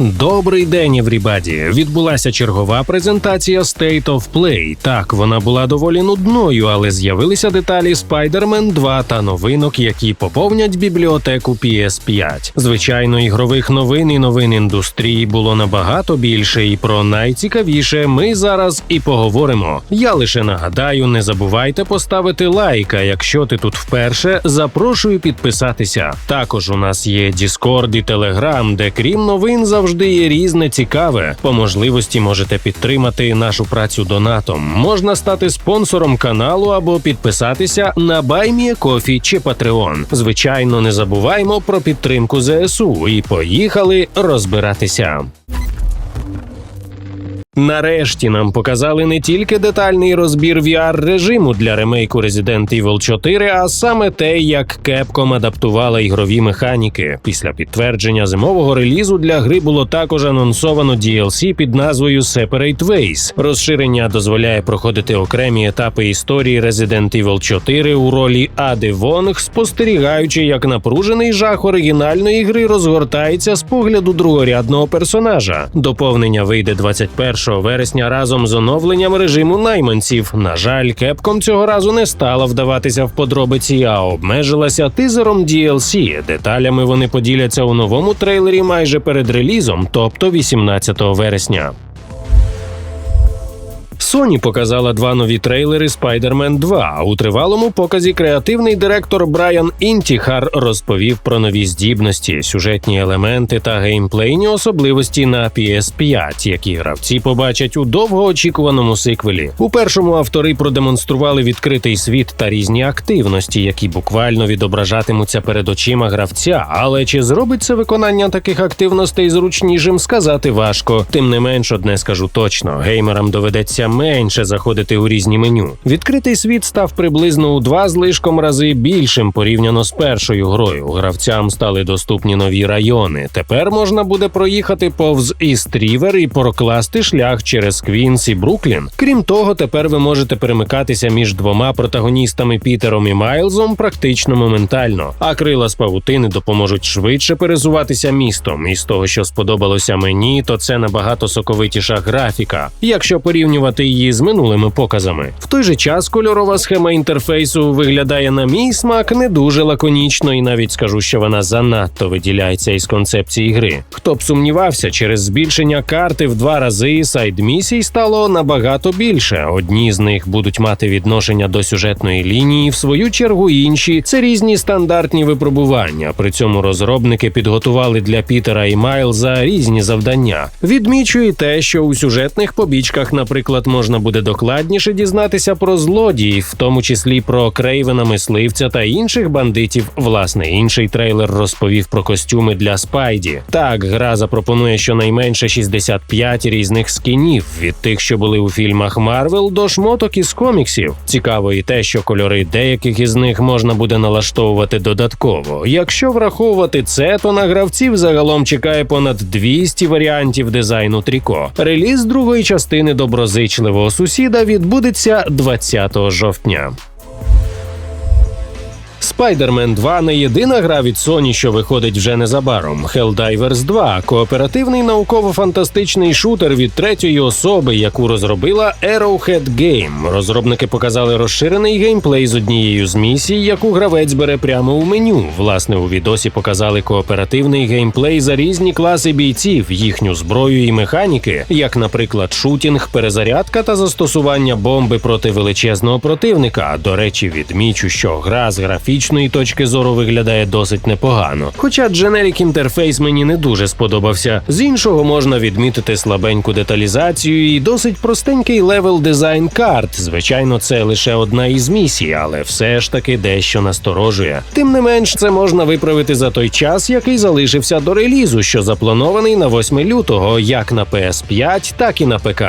Добрий день, Еврібаді! Відбулася чергова презентація State of Play. Так, вона була доволі нудною, але з'явилися деталі Spider-Man 2 та новинок, які поповнять бібліотеку PS5. Звичайно, ігрових новин і новин індустрії було набагато більше, і про найцікавіше ми зараз і поговоримо. Я лише нагадаю, не забувайте поставити лайк, а Якщо ти тут вперше, запрошую підписатися. Також у нас є Discord і Telegram, де крім новин завжди завжди є різне цікаве. По можливості можете підтримати нашу працю донатом. Можна стати спонсором каналу або підписатися на Кофі чи Патреон. Звичайно, не забуваймо про підтримку ЗСУ і поїхали розбиратися. Нарешті нам показали не тільки детальний розбір vr режиму для ремейку Resident Evil 4, а саме те, як Capcom адаптувала ігрові механіки. Після підтвердження зимового релізу для гри було також анонсовано DLC під назвою Separate Ways. Розширення дозволяє проходити окремі етапи історії Resident Evil 4 у ролі Ади Вонг, спостерігаючи, як напружений жах оригінальної гри розгортається з погляду другорядного персонажа. Доповнення вийде 21 вересня разом з оновленням режиму найманців. На жаль, Кепком цього разу не стала вдаватися в подробиці, а обмежилася тизером DLC. Деталями вони поділяться у новому трейлері майже перед релізом, тобто 18 вересня. Sony показала два нові трейлери Spider-Man 2. У тривалому показі креативний директор Брайан Інтіхар розповів про нові здібності, сюжетні елементи та геймплейні особливості на PS5, які гравці побачать у довгоочікуваному сиквелі. У першому автори продемонстрували відкритий світ та різні активності, які буквально відображатимуться перед очима гравця. Але чи зробить це виконання таких активностей зручнішим, сказати важко. Тим не менш, одне скажу точно: геймерам доведеться менше заходити у різні меню. Відкритий світ став приблизно у два злишком рази більшим порівняно з першою грою. Гравцям стали доступні нові райони. Тепер можна буде проїхати повз Істрівер і прокласти шлях через Квінс і Бруклін. Крім того, тепер ви можете перемикатися між двома протагоністами Пітером і Майлзом практично моментально. А крила з павутини допоможуть швидше перезуватися містом. І з того, що сподобалося мені, то це набагато соковитіша графіка. Якщо порівнювати її з минулими показами. В той же час кольорова схема інтерфейсу виглядає на мій смак не дуже лаконічно, і навіть скажу, що вона занадто виділяється із концепції гри. Хто б сумнівався, через збільшення карти в два рази сайд місій стало набагато більше. Одні з них будуть мати відношення до сюжетної лінії, в свою чергу інші це різні стандартні випробування. При цьому розробники підготували для Пітера і Майлза різні завдання. Відмічу і те, що у сюжетних побічках, наприклад, можна буде докладніше дізнатися про злодіїв, в тому числі про Крейвена мисливця та інших бандитів. Власне, інший трейлер розповів про костюми для Спайді. Так, гра запропонує щонайменше 65 різних скінів від тих, що були у фільмах Марвел, до шмоток із коміксів. Цікаво і те, що кольори деяких із них можна буде налаштовувати додатково. Якщо враховувати це, то на гравців загалом чекає понад 200 варіантів дизайну тріко. Реліз другої частини доброзичливий довірливого сусіда відбудеться 20 жовтня. Spider-Man 2 не єдина гра від Sony, що виходить вже незабаром. Helldivers 2 кооперативний науково-фантастичний шутер від третьої особи, яку розробила Arrowhead Game. Розробники показали розширений геймплей з однією з місій, яку гравець бере прямо у меню. Власне, у відосі показали кооперативний геймплей за різні класи бійців, їхню зброю і механіки, як, наприклад, шутінг, перезарядка та застосування бомби проти величезного противника. До речі, відмічу, що гра з графічною графічної точки зору виглядає досить непогано. Хоча дженерік інтерфейс мені не дуже сподобався. З іншого можна відмітити слабеньку деталізацію і досить простенький левел дизайн карт. Звичайно, це лише одна із місій, але все ж таки дещо насторожує. Тим не менш, це можна виправити за той час, який залишився до релізу, що запланований на 8 лютого, як на PS5, так і на ПК.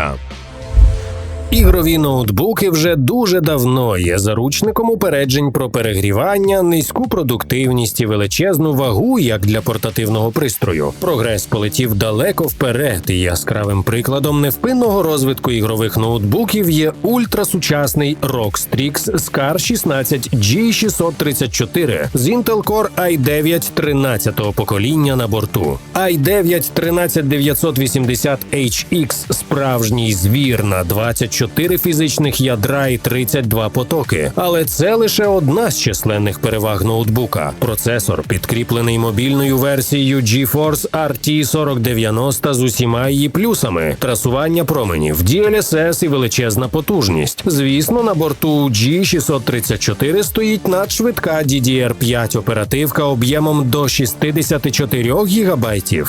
Ігрові ноутбуки вже дуже давно є заручником упереджень про перегрівання, низьку продуктивність і величезну вагу як для портативного пристрою. Прогрес полетів далеко вперед, і яскравим прикладом невпинного розвитку ігрових ноутбуків є ультрасучасний ROG Strix Scar 16 G634 з Intel Core i9 13-го покоління на борту. i9 13980HX – справжній звір на 24 фізичних ядра і 32 потоки. Але це лише одна з численних переваг ноутбука. Процесор підкріплений мобільною версією GeForce RT 4090 з усіма її плюсами: трасування променів, DLSS і величезна потужність. Звісно, на борту G634 стоїть надшвидка DDR5 оперативка об'ємом до 64 ГБ.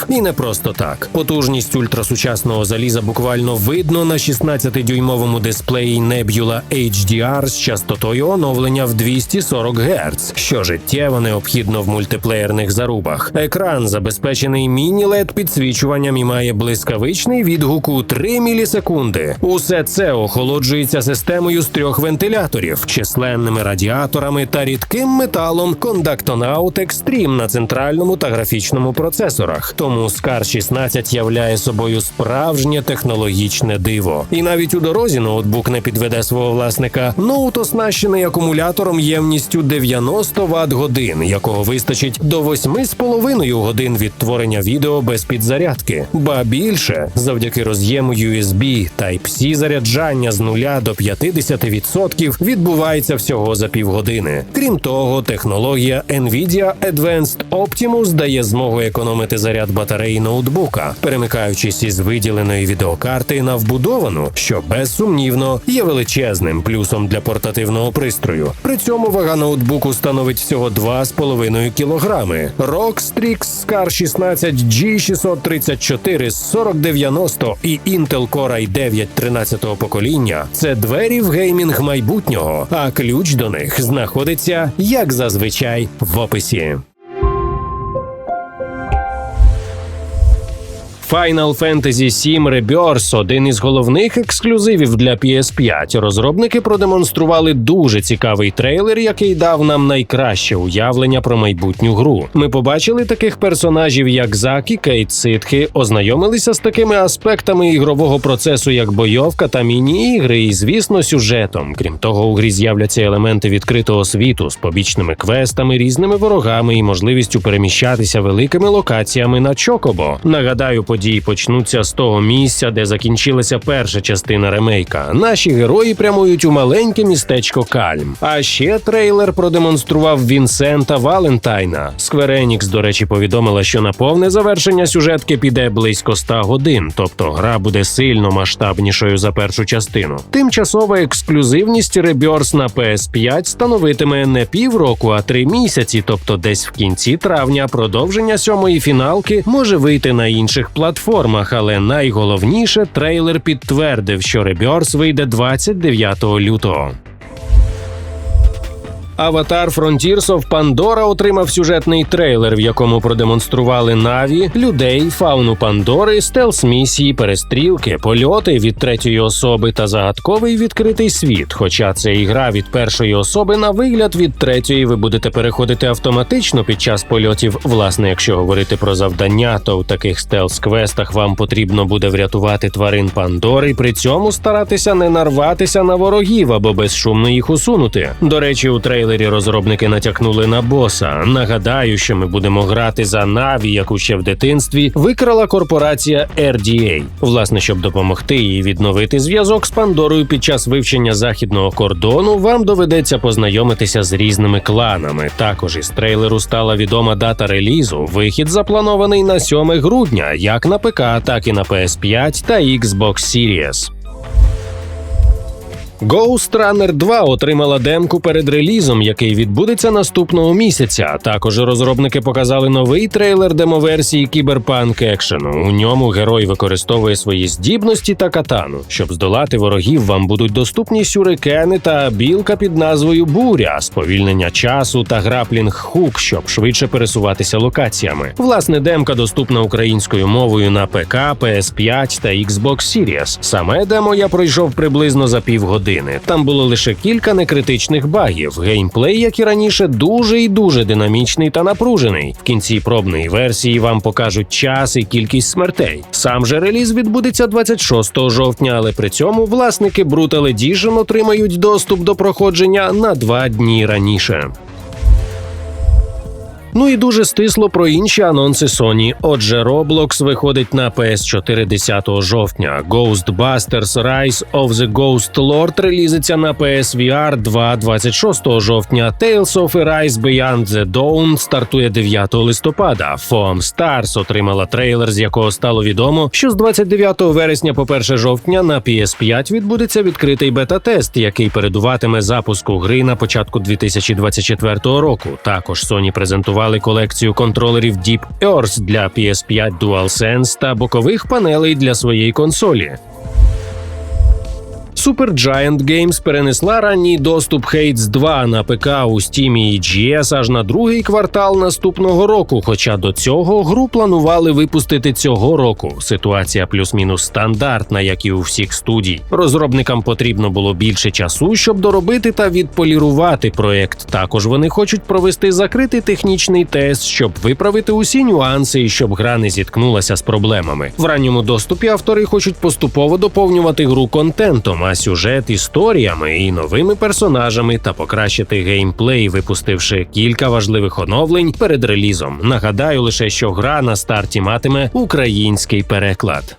І не просто так. Потужність ультрасучасного заліза буквально видно на 16-дюймовому дисплеї Nebula HDR з частотою оновлення в 240 Гц, що життєво необхідно в мультиплеєрних зарубах. Екран забезпечений міні-лед підсвічуванням і має блискавичний відгук у 3 мілісекунди. Усе це охолоджується системою з трьох вентиляторів, численними радіаторами та рідким металом Conductonaut Extreme на центральному та графічному процесорах. Тому Scar 16 являє собою справжнє технологічне диво. І навіть у дорозі ноутбук не підведе свого власника. Ноут оснащений акумулятором ємністю 90 Вт годин, якого вистачить до 8,5 годин відтворення відео без підзарядки. Ба більше завдяки роз'єму USB Type-C заряджання з 0 до 50% відбувається всього за півгодини. Крім того, технологія NVIDIA Advanced Optimus дає змогу економити заряд батареї ноутбука, перемикаючись із виділеної відеокарти на вбудовану, що безсумнівно є величезним плюсом для портативного пристрою. При цьому вага ноутбуку становить всього 2,5 кілограми. ROG Strix Scar 16 G634 з 4090 і Intel Core i9 13-го покоління це двері в геймінг майбутнього, а ключ до них знаходиться як зазвичай в описі. Final Fantasy VII Rebirth – один із головних ексклюзивів для PS5. Розробники продемонстрували дуже цікавий трейлер, який дав нам найкраще уявлення про майбутню гру. Ми побачили таких персонажів, як Закі, Кейт Ситхи, ознайомилися з такими аспектами ігрового процесу, як бойовка та міні-ігри, і звісно, сюжетом. Крім того, у грі з'являться елементи відкритого світу з побічними квестами, різними ворогами і можливістю переміщатися великими локаціями на Чокобо. Нагадаю, події почнуться з того місця, де закінчилася перша частина ремейка. Наші герої прямують у маленьке містечко Кальм. А ще трейлер продемонстрував Вінсента Валентайна. Enix, до речі, повідомила, що на повне завершення сюжетки піде близько 100 годин, тобто гра буде сильно масштабнішою за першу частину. Тимчасова ексклюзивність Rebirth на PS5 становитиме не півроку, а три місяці, тобто десь в кінці травня продовження сьомої фіналки може вийти на інших платформах платформах, але найголовніше трейлер підтвердив, що Rebirth вийде 29 лютого. Аватар Frontiers of Pandora отримав сюжетний трейлер, в якому продемонстрували наві, людей, фауну Пандори, стелс місії, перестрілки, польоти від третьої особи та загадковий відкритий світ. Хоча це ігра від першої особи на вигляд від третьої ви будете переходити автоматично під час польотів. Власне, якщо говорити про завдання, то в таких стелс-квестах вам потрібно буде врятувати тварин Пандори, при цьому старатися не нарватися на ворогів або безшумно їх усунути. До речі, у трейлері розробники натякнули на боса. Нагадаю, що ми будемо грати за Наві, яку ще в дитинстві викрала корпорація RDA. Власне, щоб допомогти їй відновити зв'язок з Пандорою під час вивчення західного кордону, вам доведеться познайомитися з різними кланами. Також із трейлеру стала відома дата релізу. Вихід запланований на 7 грудня, як на ПК, так і на PS5 та Xbox Series. Ghost Runner 2 отримала демку перед релізом, який відбудеться наступного місяця. Також розробники показали новий трейлер демоверсії кіберпанк екшену. У ньому герой використовує свої здібності та катану. Щоб здолати ворогів, вам будуть доступні сюрикени та білка під назвою Буря, сповільнення часу та граплінг хук, щоб швидше пересуватися локаціями. Власне, демка доступна українською мовою на ПК, PS5 та Xbox Series. Саме демо я пройшов приблизно за півгодини години. Там було лише кілька некритичних багів. Геймплей, як і раніше, дуже і дуже динамічний та напружений. В кінці пробної версії вам покажуть час і кількість смертей. Сам же реліз відбудеться 26 жовтня, але при цьому власники Brutal Edition отримають доступ до проходження на два дні раніше. Ну і дуже стисло про інші анонси Sony. Отже, Roblox виходить на PS4 10 жовтня. Ghostbusters Rise of the Ghost Lord релізиться на PSVR 2 26 жовтня. Tales of Arise Beyond the Dawn стартує 9 листопада. Foam Stars отримала трейлер, з якого стало відомо, що з 29 вересня по 1 жовтня на PS5 відбудеться відкритий бета-тест, який передуватиме запуску гри на початку 2024 року. Також Sony презентувала презентували колекцію контролерів Deep Earth для PS5 DualSense та бокових панелей для своєї консолі. Supergiant Games перенесла ранній доступ Hades 2 на ПК у Steam і GS аж на другий квартал наступного року. Хоча до цього гру планували випустити цього року. Ситуація плюс-мінус стандартна, як і у всіх студій. Розробникам потрібно було більше часу, щоб доробити та відполірувати проект. Також вони хочуть провести закритий технічний тест, щоб виправити усі нюанси і щоб гра не зіткнулася з проблемами. В ранньому доступі автори хочуть поступово доповнювати гру контентом а сюжет історіями і новими персонажами та покращити геймплей, випустивши кілька важливих оновлень перед релізом. Нагадаю лише, що гра на старті матиме український переклад.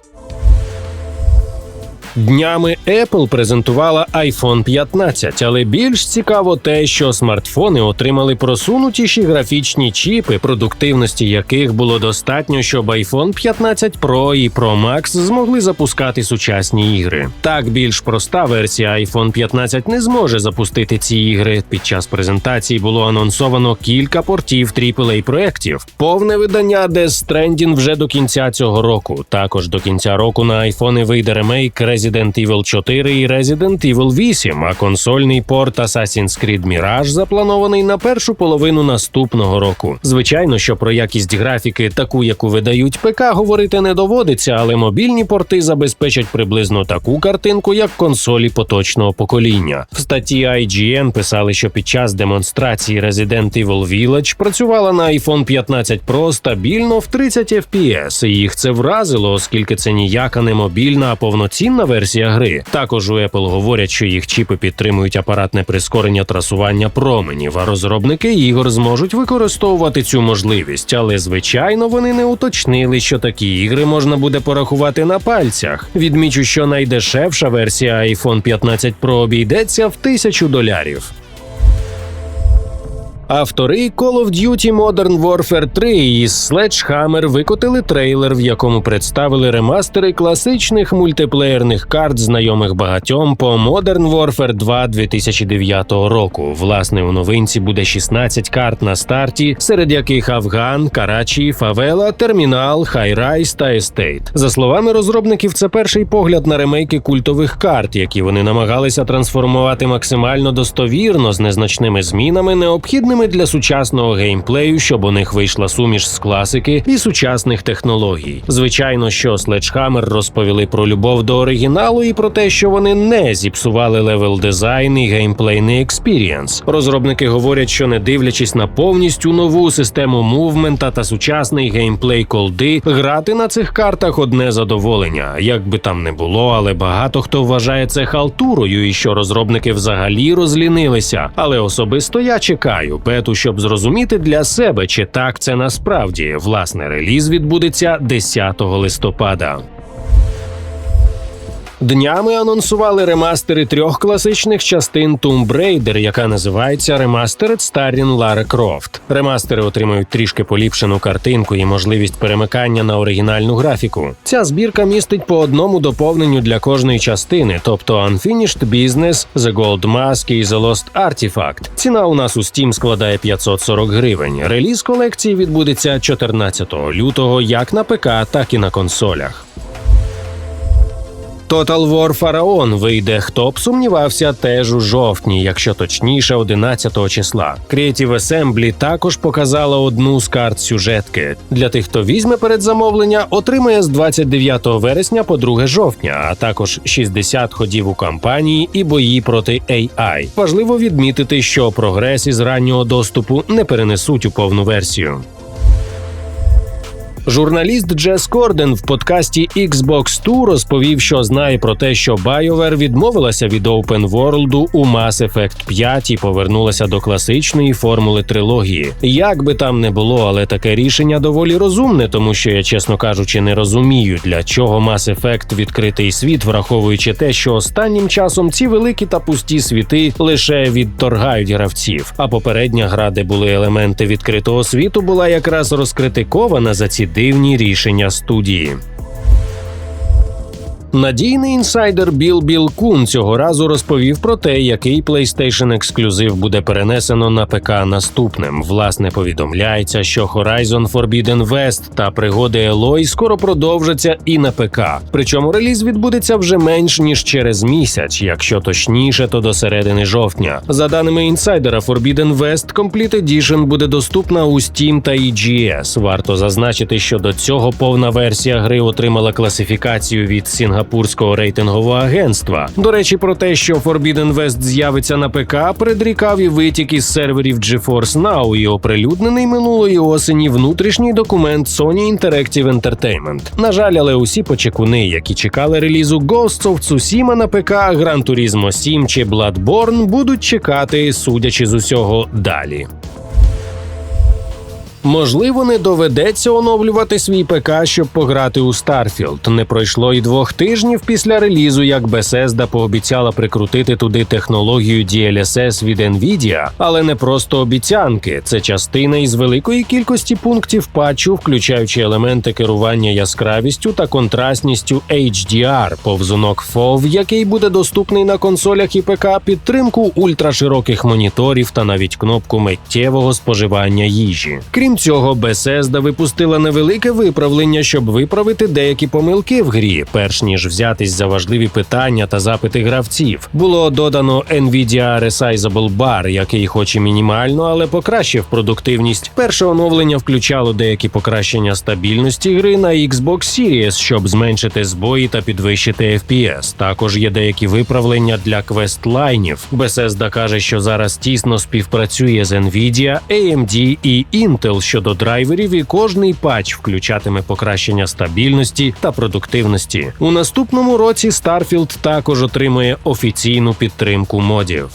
Днями Apple презентувала iPhone 15, але більш цікаво те, що смартфони отримали просунутіші графічні чіпи, продуктивності яких було достатньо, щоб iPhone 15 Pro і Pro Max змогли запускати сучасні ігри. Так, більш проста версія iPhone 15 не зможе запустити ці ігри. Під час презентації було анонсовано кілька портів aaa проєктів. Повне видання Death Stranding вже до кінця цього року. Також до кінця року на iPhone вийде ремейк Resident Evil 4 і Resident Evil 8, а консольний порт Assassin's Creed Mirage запланований на першу половину наступного року. Звичайно, що про якість графіки, таку яку видають ПК, говорити не доводиться, але мобільні порти забезпечать приблизно таку картинку, як консолі поточного покоління. В статті IGN писали, що під час демонстрації Resident Evil Village працювала на iPhone 15 Pro стабільно в 30 FPS, і їх це вразило, оскільки це ніяка не мобільна, а повноцінна версія гри. Також у Apple говорять, що їх чіпи підтримують апаратне прискорення трасування променів, а розробники ігор зможуть використовувати цю можливість. Але звичайно вони не уточнили, що такі ігри можна буде порахувати на пальцях. Відмічу, що найдешевша версія iPhone 15 Pro обійдеться в тисячу долярів. Автори Call of Duty Modern Warfare 3 і Sledgehammer викотили трейлер, в якому представили ремастери класичних мультиплеєрних карт, знайомих багатьом по Modern Warfare 2 2009 року. Власне, у новинці буде 16 карт на старті, серед яких Афган, Карачі, Фавела, Термінал, Хайрайс та Естейт. За словами розробників, це перший погляд на ремейки культових карт, які вони намагалися трансформувати максимально достовірно з незначними змінами, необхідними необхідними для сучасного геймплею, щоб у них вийшла суміш з класики і сучасних технологій. Звичайно, що Sledgehammer розповіли про любов до оригіналу і про те, що вони не зіпсували левел дизайн і геймплейний експірієнс. Розробники говорять, що не дивлячись на повністю нову систему мувмента та сучасний геймплей колди, грати на цих картах одне задоволення. Як би там не було, але багато хто вважає це халтурою, і що розробники взагалі розлінилися. Але особисто я чекаю бету, щоб зрозуміти для себе, чи так це насправді власне реліз відбудеться 10 листопада. Днями анонсували ремастери трьох класичних частин Tomb Raider, яка називається Remastered Starring Lara Croft. Ремастери отримують трішки поліпшену картинку і можливість перемикання на оригінальну графіку. Ця збірка містить по одному доповненню для кожної частини, тобто Unfinished Business, The Gold Mask і The Lost Artifact. Ціна у нас у Steam складає 540 гривень. Реліз колекції відбудеться 14 лютого як на ПК, так і на консолях. Total War Pharaon вийде, хто б сумнівався, теж у жовтні, якщо точніше, 11 числа. Creative Assembly також показала одну з карт сюжетки. Для тих, хто візьме передзамовлення, отримає з 29 вересня по 2 жовтня, а також 60 ходів у кампанії і бої проти AI. Важливо відмітити, що прогрес із раннього доступу не перенесуть у повну версію. Журналіст Джес Корден в подкасті Xbox 2 розповів, що знає про те, що BioWare відмовилася від Open World у Mass Effect 5 і повернулася до класичної формули трилогії. Як би там не було, але таке рішення доволі розумне, тому що я, чесно кажучи, не розумію, для чого Mass Effect відкритий світ, враховуючи те, що останнім часом ці великі та пусті світи лише відторгають гравців. А попередня гра, де були елементи відкритого світу, була якраз розкритикована за ці дивні рішення студії. Надійний інсайдер Біл Біл Кун цього разу розповів про те, який PlayStation ексклюзив буде перенесено на ПК наступним. Власне, повідомляється, що Horizon Forbidden West та пригоди Елой скоро продовжаться і на ПК. Причому реліз відбудеться вже менш ніж через місяць, якщо точніше, то до середини жовтня. За даними інсайдера, Forbidden West Complete Edition буде доступна у Steam та EGS. Варто зазначити, що до цього повна версія гри отримала класифікацію від Сінгапуру сінгапурського рейтингового агентства. До речі, про те, що Forbidden West з'явиться на ПК, предрікав і витік із серверів GeForce Now і оприлюднений минулої осені внутрішній документ Sony Interactive Entertainment. На жаль, але усі почекуни, які чекали релізу Ghosts of Tsushima на ПК, Gran Turismo 7 чи Bloodborne, будуть чекати, судячи з усього, далі. Можливо, не доведеться оновлювати свій ПК, щоб пограти у Starfield. Не пройшло й двох тижнів після релізу, як Bethesda пообіцяла прикрутити туди технологію DLSS від Nvidia, але не просто обіцянки. Це частина із великої кількості пунктів патчу, включаючи елементи керування яскравістю та контрастністю HDR, повзунок FOV, який буде доступний на консолях і ПК, підтримку ультрашироких моніторів та навіть кнопку миттєвого споживання їжі. Крім Крім цього, Bethesda випустила невелике виправлення, щоб виправити деякі помилки в грі, перш ніж взятись за важливі питання та запити гравців. Було додано NVIDIA Resizable Bar, який, хоч і мінімально, але покращив продуктивність. Перше оновлення включало деякі покращення стабільності гри на Xbox Series, щоб зменшити збої та підвищити FPS. Також є деякі виправлення для квест-лайнів. Bethesda каже, що зараз тісно співпрацює з NVIDIA, AMD і Intel щодо драйверів, і кожний патч включатиме покращення стабільності та продуктивності. У наступному році Starfield також отримує офіційну підтримку модів.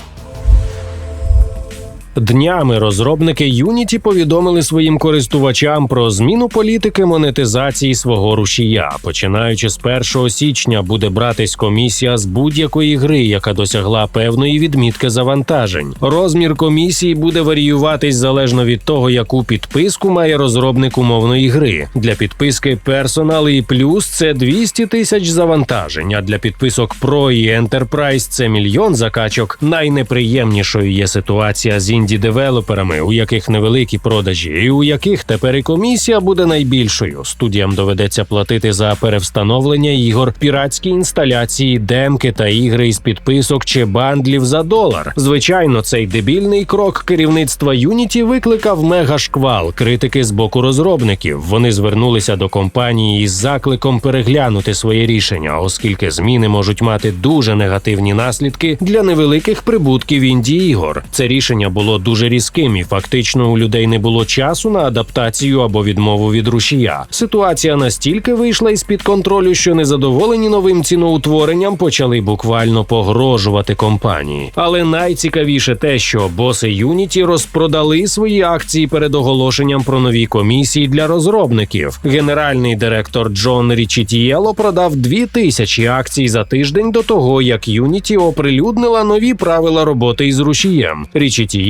Днями розробники Unity повідомили своїм користувачам про зміну політики монетизації свого рушія. Починаючи з 1 січня, буде братись комісія з будь-якої гри, яка досягла певної відмітки завантажень. Розмір комісії буде варіюватись залежно від того, яку підписку має розробник умовної гри. Для підписки Personal і Plus це 200 тисяч завантажень. А для підписок Pro і Enterprise це мільйон закачок. Найнеприємнішою є ситуація з інді-девелоперами, у яких невеликі продажі, і у яких тепер і комісія буде найбільшою. Студіям доведеться платити за перевстановлення ігор, піратські інсталяції, демки та ігри із підписок чи бандлів за долар. Звичайно, цей дебільний крок керівництва Unity викликав мегашквал критики з боку розробників. Вони звернулися до компанії із закликом переглянути своє рішення, оскільки зміни можуть мати дуже негативні наслідки для невеликих прибутків інді ігор. Це рішення було дуже різким, і фактично у людей не було часу на адаптацію або відмову від рушія. Ситуація настільки вийшла із під контролю, що незадоволені новим ціноутворенням почали буквально погрожувати компанії. Але найцікавіше те, що боси Unity розпродали свої акції перед оголошенням про нові комісії для розробників. Генеральний директор Джон Річітієло продав 2000 акцій за тиждень до того, як Unity оприлюднила нові правила роботи із рушієм.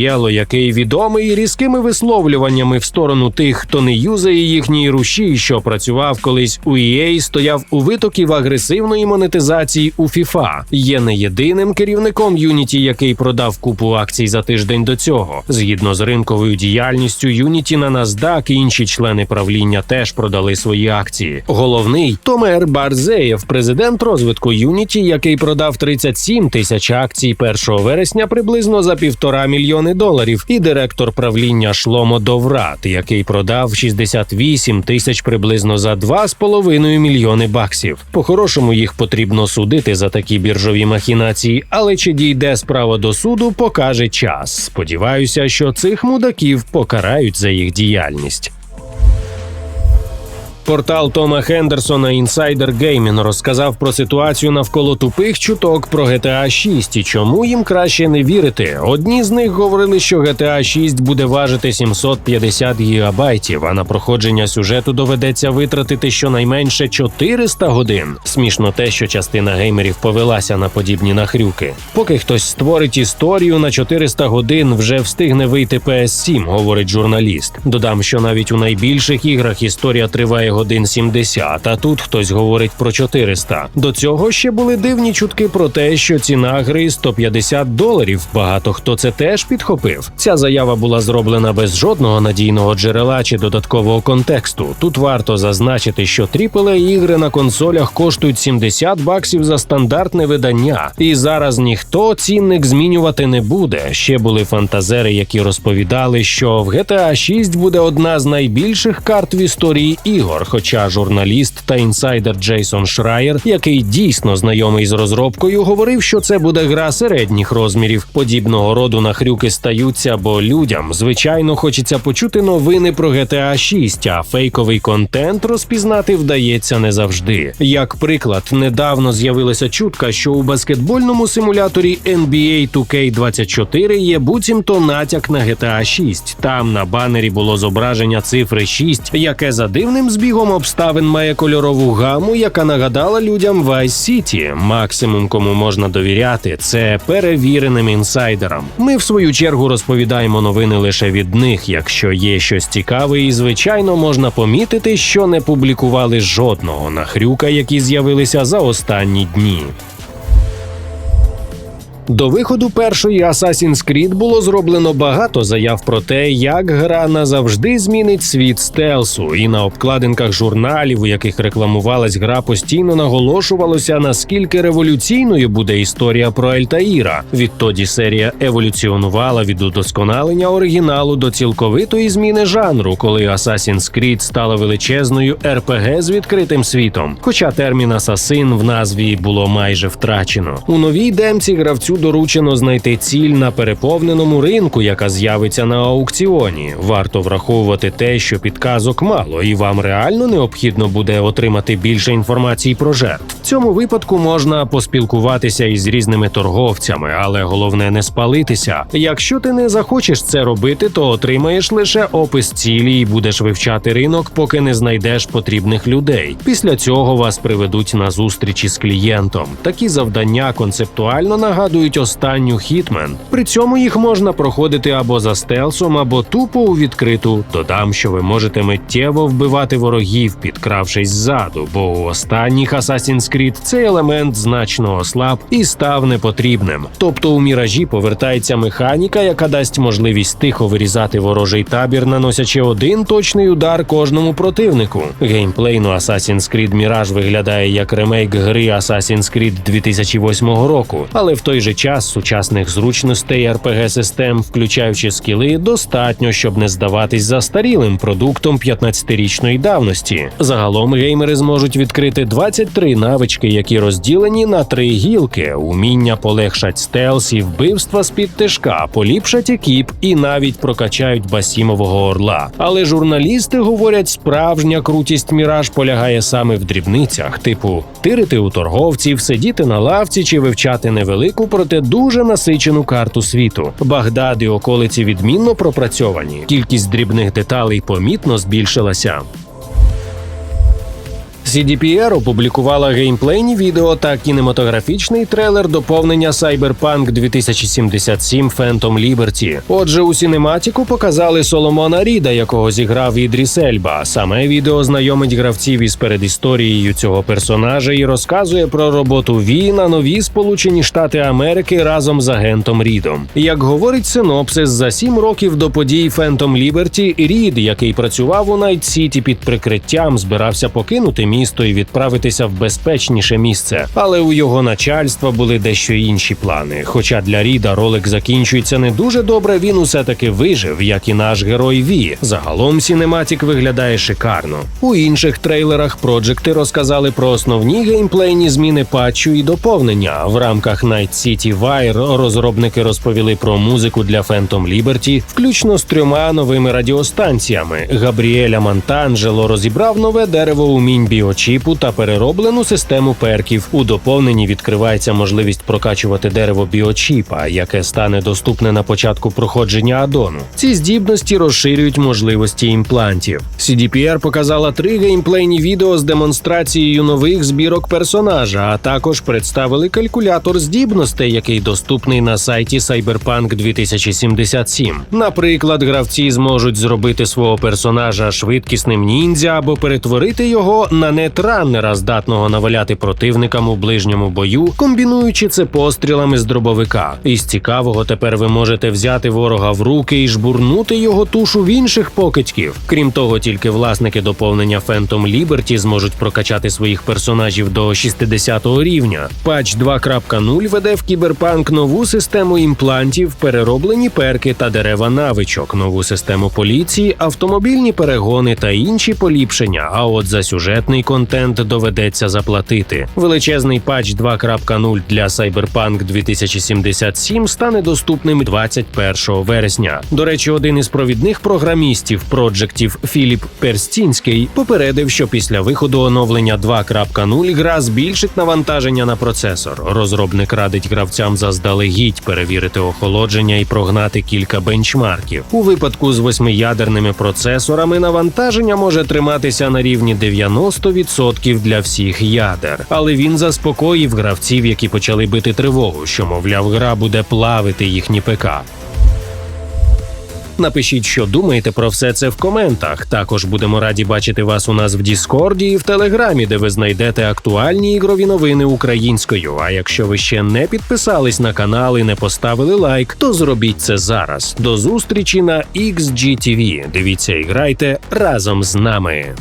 Річітієло, який відомий різкими висловлюваннями в сторону тих, хто не юзає їхній рушій, що працював колись у EA, стояв у витоків агресивної монетизації у FIFA. Є не єдиним керівником Unity, який продав купу акцій за тиждень до цього. Згідно з ринковою діяльністю, Unity на NASDAQ і інші члени правління теж продали свої акції. Головний Томер Барзеєв, президент розвитку Unity, який продав 37 тисяч акцій 1 вересня приблизно за півтора мільйони доларів, і директор правління Шломо Доврат, який продав 68 тисяч приблизно за 2,5 мільйони баксів. По-хорошому їх потрібно судити за такі біржові махінації, але чи дійде справа до суду, покаже час. Сподіваюся, що цих мудаків покарають за їх діяльність. Портал Тома Хендерсона Insider Gaming розказав про ситуацію навколо тупих чуток про GTA 6 і чому їм краще не вірити. Одні з них говорили, що GTA 6 буде важити 750 гігабайтів, а на проходження сюжету доведеться витратити щонайменше 400 годин. Смішно те, що частина геймерів повелася на подібні нахрюки. Поки хтось створить історію на 400 годин, вже встигне вийти PS7, говорить журналіст. Додам, що навіть у найбільших іграх історія триває годин 70, а тут хтось говорить про 400. До цього ще були дивні чутки про те, що ціна гри 150 доларів. Багато хто це теж підхопив. Ця заява була зроблена без жодного надійного джерела чи додаткового контексту. Тут варто зазначити, що aaa ігри на консолях коштують 70 баксів за стандартне видання, і зараз ніхто цінник змінювати не буде. Ще були фантазери, які розповідали, що в GTA 6 буде одна з найбільших карт в історії ігор. Хоча журналіст та інсайдер Джейсон Шрайер, який дійсно знайомий з розробкою, говорив, що це буде гра середніх розмірів. Подібного роду нахрюки стаються, бо людям звичайно хочеться почути новини про GTA 6, а фейковий контент розпізнати вдається не завжди. Як приклад, недавно з'явилася чутка, що у баскетбольному симуляторі NBA 2K24 є буцімто натяк на GTA 6. Там на банері було зображення цифри 6, яке за дивним збігом обставин має кольорову гаму, яка нагадала людям Vice City. Максимум, кому можна довіряти, це перевіреним інсайдерам. Ми в свою чергу розповідаємо новини лише від них, якщо є щось цікаве, і звичайно можна помітити, що не публікували жодного нахрюка, які з'явилися за останні дні. До виходу першої Assassin's Creed було зроблено багато заяв про те, як гра назавжди змінить світ стелсу, і на обкладинках журналів, у яких рекламувалась гра, постійно наголошувалося, наскільки революційною буде історія про Альтаїра. Відтоді серія еволюціонувала від удосконалення оригіналу до цілковитої зміни жанру, коли Assassin's Creed стала величезною RPG з відкритим світом. Хоча термін асасин в назві було майже втрачено. У новій демці гравцю доручено знайти ціль на переповненому ринку, яка з'явиться на аукціоні. Варто враховувати те, що підказок мало, і вам реально необхідно буде отримати більше інформації про жертв. В цьому випадку можна поспілкуватися із різними торговцями, але головне не спалитися. Якщо ти не захочеш це робити, то отримаєш лише опис цілі і будеш вивчати ринок, поки не знайдеш потрібних людей. Після цього вас приведуть на зустрічі з клієнтом. Такі завдання концептуально нагадують останню хітмен. При цьому їх можна проходити або за стелсом, або тупо у відкриту. Додам, що ви можете миттєво вбивати ворогів, підкравшись ззаду, бо у останніх Assassin's Creed цей елемент значно ослаб і став непотрібним. Тобто у міражі повертається механіка, яка дасть можливість тихо вирізати ворожий табір, наносячи один точний удар кожному противнику. Геймплейно Assassin's Creed Mirage виглядає як ремейк гри Assassin's Creed 2008 року, але в той же час сучасних зручностей rpg систем, включаючи скіли, достатньо, щоб не здаватись застарілим продуктом 15-річної давності. Загалом геймери зможуть відкрити 23 навички, які розділені на три гілки: уміння полегшать стелс і вбивства з під тишка, поліпшать екіп і навіть прокачають басімового орла. Але журналісти говорять, справжня крутість міраж полягає саме в дрібницях, типу тирити у торговців, сидіти на лавці чи вивчати невелику, проте дуже насичену карту світу. Багдад і околиці відмінно пропрацьовані. Кількість дрібних деталей помітно збільшилася. CDPR опублікувала геймплейні відео та кінематографічний трейлер доповнення Cyberpunk 2077 Phantom Liberty. Отже, у сінематіку показали Соломона Ріда, якого зіграв Ідріс Ельба. Саме відео знайомить гравців із передісторією цього персонажа і розказує про роботу Ві на нові Сполучені Штати Америки разом з агентом Рідом. Як говорить синопсис, за сім років до подій Phantom Liberty Рід, який працював у Найт Сіті під прикриттям, збирався покинути місто і відправитися в безпечніше місце. Але у його начальства були дещо інші плани. Хоча для Ріда ролик закінчується не дуже добре, він усе таки вижив, як і наш герой Ві. Загалом Сінематік виглядає шикарно. У інших трейлерах проджекти розказали про основні геймплейні зміни патчу і доповнення. В рамках Night City Wire розробники розповіли про музику для Phantom Liberty, включно з трьома новими радіостанціями. Габріеля Монтанджело розібрав нове дерево умінь біочіпу та перероблену систему перків. У доповненні відкривається можливість прокачувати дерево біочіпа, яке стане доступне на початку проходження адону. Ці здібності розширюють можливості імплантів. CDPR показала три геймплейні відео з демонстрацією нових збірок персонажа, а також представили калькулятор здібностей, який доступний на сайті Cyberpunk 2077. Наприклад, гравці зможуть зробити свого персонажа швидкісним ніндзя або перетворити його на нетраннера, здатного наваляти противникам у ближньому бою, комбінуючи це пострілами з дробовика. Із цікавого тепер ви можете взяти ворога в руки і жбурнути його тушу в інших покидьків. Крім того, тільки власники доповнення Phantom Liberty зможуть прокачати своїх персонажів до 60 рівня. Патч 2.0 веде в кіберпанк нову систему імплантів, перероблені перки та дерева навичок, нову систему поліції, автомобільні перегони та інші поліпшення. А от за сюжетний контент доведеться заплатити. Величезний патч 2.0 для Cyberpunk 2077 стане доступним 21 вересня. До речі, один із провідних програмістів проджектів Філіп Перстінський попередив, що після виходу оновлення 2.0 гра збільшить навантаження на процесор. Розробник радить гравцям заздалегідь перевірити охолодження і прогнати кілька бенчмарків. У випадку з восьмиядерними процесорами навантаження може триматися на рівні 90% для всіх ядер. Але він заспокоїв гравців, які почали бити тривогу, що мовляв, гра буде плавити їхні ПК. Напишіть, що думаєте про все це в коментах. Також будемо раді бачити вас у нас в Діскорді і в Телеграмі, де ви знайдете актуальні ігрові новини українською. А якщо ви ще не підписались на канал і не поставили лайк, то зробіть це зараз. До зустрічі на XGTV. Дивіться і грайте разом з нами.